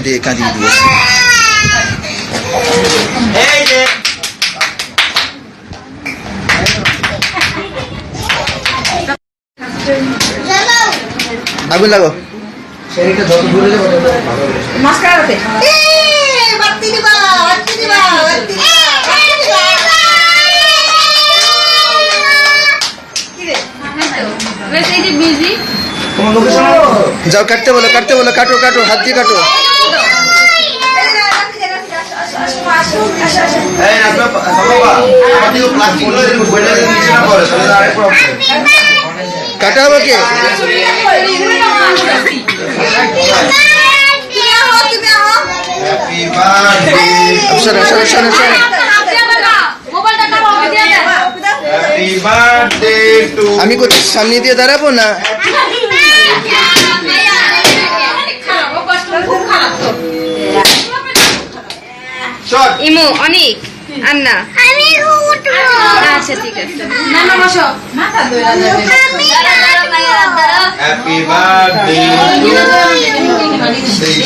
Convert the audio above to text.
কেঁদে কাঁদিয়ে দিয়েছে আগুন লাগো এই যে বিজি যাও কাটতে বলো কাটতে বলো কাটো কাটো হাত দিয়ে কাটো। কাটা হবে কি হ্যাপি সরে সরে সরে সরে মোবাইলটা কারও দিয়ে দেন হ্যাপি বার্থডে টু আমি কোথায়? সামনে দিয়ে দাঁড়াবো না? ইমো অনেক আন্না। আচ্ছা ঠিক আছে। না না বসো হ্যাপি বার্থডে টু সেই